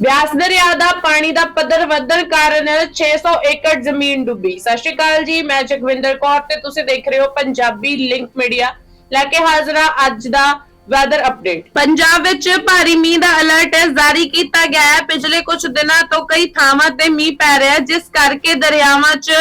ਬਿਆਸ ਦਰਿਆ ਦਾ ਪਾਣੀ ਦਾ ਪੱਧਰ ਵਧਣ ਕਾਰਨ 600 ਏਕੜ ਜ਼ਮੀਨ ਡੁੱਬੀ। ਸਤਿ ਸ਼੍ਰੀ ਅਕਾਲ ਜੀ, ਮੈਂ ਜਗਵਿੰਦਰ ਕੌਰ ਤੇ ਤੁਸੀਂ ਦੇਖ ਰਹੇ ਹੋ ਪੰਜਾਬੀ ਲਿੰਕ ਮੀਡੀਆ ਲੈ ਕੇ ਹਾਜ਼ਰ ਅੱਜ ਦਾ ਵੈਦਰ ਅਪਡੇਟ ਪੰਜਾਬ ਵਿੱਚ ਭਾਰੀ ਮੀਂਹ ਦਾ ਅਲਰਟ ਜਾਰੀ ਕੀਤਾ ਗਿਆ ਹੈ। ਪਿਛਲੇ ਕੁਝ ਦਿਨਾਂ ਤੋਂ ਕਈ ਥਾਵਾਂ ਤੇ ਮੀਂਹ ਪੈ ਰਿਹਾ ਜਿਸ ਕਰਕੇ ਦਰਿਆਵਾਂ 'ਚ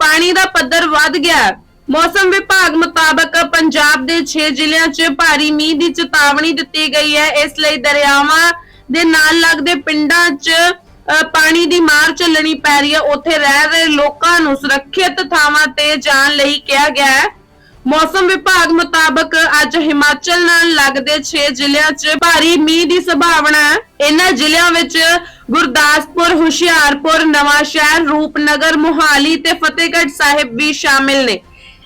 ਪਾਣੀ ਦਾ ਪੱਧਰ ਵੱਧ ਗਿਆ ਮੌਸਮ ਵਿਭਾਗ ਮੁਤਾਬਕ ਪੰਜਾਬ ਦੇ 6 ਜ਼ਿਲ੍ਹਿਆਂ 'ਚ ਭਾਰੀ ਮੀਂਹ ਦੀ ਚੇਤਾਵਨੀ ਦਿੱਤੀ ਗਈ ਹੈ। ਇਸ ਲਈ ਦਰਿਆਵਾਂ ਦੇ ਨਾਲ ਲੱਗਦੇ ਪਿੰਡਾਂ 'ਚ ਅ, ਪਾਣੀ ਦੀ ਮਾਰ ਚੱਲਣੀ ਪੈ ਰਹੀ ਹੈ। ਉੱਥੇ ਰਹਿ ਰਹੇ ਲੋਕਾਂ ਨੂੰ ਸੁਰੱਖਿਅਤ ਥਾਵਾਂ ਤੇ ਜਾਣ ਲਈ ਕਿਹਾ ਗਿਆ ਹੈ। ਮੌਸਮ ਵਿਭਾਗ ਮੁਤਾਬਕ ਅੱਜ ਹਿਮਾਚਲ ਨਾਲ ਲੱਗਦੇ 6 ਜ਼ਿਲ੍ਹਿਆਂ 'ਚ ਭਾਰੀ ਮੀਂਹ ਦੀ ਸੰਭਾਵਨਾ ਹੈ। ਇਹਨਾਂ ਜ਼ਿਲ੍ਹਿਆਂ ਵਿੱਚ ਗੁਰਦਾਸਪੁਰ ਹੁਸ਼ਿਆਰਪੁਰ ਨਵਾਂਸ਼ਹਿਰ ਰੂਪਨਗਰ ਮੋਹਾਲੀ ਤੇ ਫਤਿਹਗੜ੍ਹ ਸਾਹਿਬ ਵੀ ਸ਼ਾਮਿਲ ਨੇ।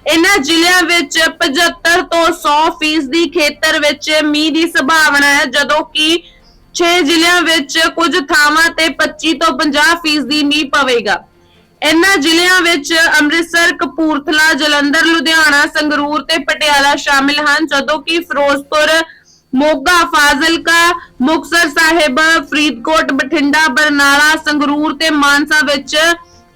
ਇਹਨਾਂ ਜ਼ਿਲ੍ਹਿਆਂ ਵਿੱਚ 75 ਤੋਂ 100 ਫੀਸਦੀ ਖੇਤਰ ਵਿੱਚ ਮੀਂਹ ਦੀ ਸੰਭਾਵਨਾ ਹੈ ਜਦੋਂ ਕਿ 6 ਜ਼ਿਲ੍ਹਿਆਂ ਵਿੱਚ ਕੁਝ ਥਾਵਾਂ ਤੇ 25 ਤੋਂ 50 ਫੀਸਦੀ ਮੀਂਹ ਪਵੇਗਾ। ਇਹਨਾਂ ਜ਼ਿਲ੍ਹਿਆਂ ਵਿੱਚ ਅੰਮ੍ਰਿਤਸਰ, ਕਪੂਰਥਲਾ, ਜਲੰਧਰ, ਲੁਧਿਆਣਾ, ਸੰਗਰੂਰ ਤੇ ਪਟਿਆਲਾ ਸ਼ਾਮਿਲ ਹਨ, ਜਦੋਂ ਕਿ ਫਿਰੋਜ਼ਪੁਰ, ਮੋਗਾ, ਫਾਜ਼ਿਲਕਾ, ਮੁਕਤਸਰ ਸਾਹਿਬ, ਫਰੀਦਕੋਟ, ਬਠਿੰਡਾ, ਬਰਨਾਲਾ, ਸੰਗਰੂਰ ਤੇ ਮਾਨਸਾ ਵਿੱਚ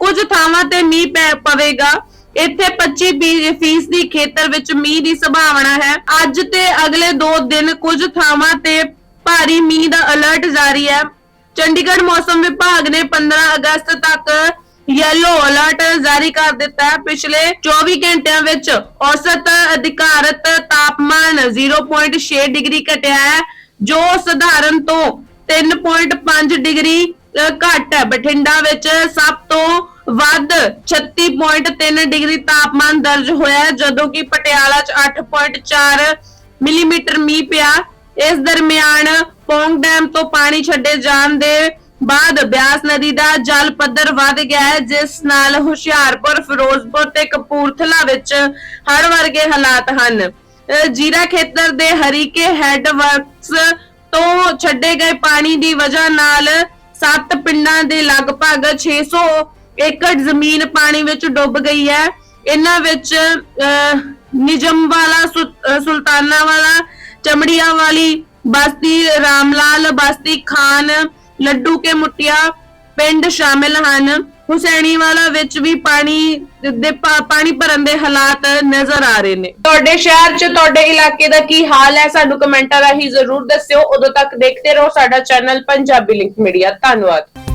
ਕੁਝ ਥਾਵਾਂ ਤੇ ਮੀਂਹ ਪੈ ਪਵੇਗਾ। ਇੱਥੇ 25 ਫੀਸਦੀ ਖੇਤਰ ਵਿੱਚ ਮੀਂਹ ਦੀ ਸੰਭਾਵਨਾ ਹੈ। ਅੱਜ ਤੇ ਅਗਲੇ 2 ਦਿਨ ਕੁਝ ਥਾਵਾਂ ਤੇ ਭਾਰੀ ਮੀਂਹ ਦਾ ਅਲਰਟ ਜਾਰੀ ਹੈ। ਚੰਡੀਗੜ੍ਹ ਮੌਸਮ ਵਿਭਾਗ ਨੇ 15 ਅਗਸਤ ਤੱਕ ਯੈਲੋ ਅਲਰਟ ਜਾਰੀ ਕਰ ਦਿੱਤਾ ਹੈ। ਪਿਛਲੇ 24 ਘੰਟਿਆਂ ਵਿੱਚ ਔਸਤ ਅਧਿਕਾਰਤ ਤਾਪਮਾਨ 0.6 ਡਿਗਰੀ ਘਟਿਆ ਹੈ, ਜੋ ਸਧਾਰਨ ਤੋਂ 3.5 ਡਿਗਰੀ ਘੱਟ ਹੈ। ਬਠਿੰਡਾ ਵਿੱਚ ਸਭ ਤੋਂ ਵੱਧ 36.3 ਡਿਗਰੀ ਤਾਪਮਾਨ ਦਰਜ ਹੋਇਆ ਜਦੋਂ ਕਿ ਪਟਿਆਲਾ 'ਚ 8.4 ਮਿਲੀਮੀਟਰ ਮੀਂਹ ਪਿਆ। ਇਸ ਦਰਮਿਆਨ ਪੌਂਗ ਡੈਮ ਤੋਂ ਪਾਣੀ ਛੱਡੇ ਜਾਣ ਦੇ ਬਾਅਦ ਬਿਆਸ ਨਦੀ ਦਾ ਜਲ ਪੱਧਰ ਵਧ ਗਿਆ ਹੈ ਜਿਸ ਨਾਲ ਹੁਸ਼ਿਆਰਪੁਰ ਫਿਰੋਜ਼ਪੁਰ ਤੇ ਕਪੂਰਥਲਾ ਵਿੱਚ ਹੜ੍ਹ ਵਰਗੇ ਹਾਲਾਤ ਹਨ। ਜੀਰਾ ਖੇਤਰ ਦੇ ਹਰੀਕੇ ਹੈੱਡ ਵਰਕਸ ਤੋਂ ਛੱਡੇ ਗਏ ਪਾਣੀ ਦੀ ਵਜ੍ਹਾ ਨਾਲ ਸੱਤ ਪਿੰਡਾਂ ਦੇ ਲਗਭਗ 600 ਏਕੜ ਜ਼ਮੀਨ ਪਾਣੀ ਵਿੱਚ ਡੁੱਬ ਗਈ ਹੈ। ਇਹਨਾਂ ਵਿੱਚ ਅਹ, ਨਿਜਮਵਾਲਾ ਸੁ- ਅਹ, ਸੁਲਤਾਨਾਵਾਲਾ ਚਮੜੀਆਂ ਵਾਲੀ, ਬਸਤੀ ਰਾਮਲਾਲ, ਬਸਤੀ ਖਾਨ, ਲੱਡੂ ਕੇ ਮੁੱਟਿਆ ਪਿੰਡ ਸ਼ਾਮਿਲ ਹਨ। ਹੁਸੈਣੀਵਾਲਾ ਵਿੱਚ ਵੀ ਪਾਣੀ ਦੇ ਪਾ- ਪਾਣੀ ਭਰਨ ਦੇ ਹਾਲਾਤ ਨਜ਼ਰ ਆ ਰਹੇ ਨੇ। ਤੁਹਾਡੇ ਸ਼ਹਿਰ 'ਚ, ਤੁਹਾਡੇ ਇਲਾਕੇ ਦਾ ਕੀ ਹਾਲ ਹੈ? ਸਾਨੂੰ ਕਮੈਂਟਾਂ ਰਾਹੀਂ ਜ਼ਰੂਰ ਦੱਸਿਓ। ਉਦੋਂ ਤੱਕ ਦੇਖਦੇ ਰਹੋ ਸਾਡਾ ਚੈਨਲ ਪੰਜਾਬੀ ਲਿੰਕ ਮੀਡੀਆ। ਧੰਨਵਾਦ।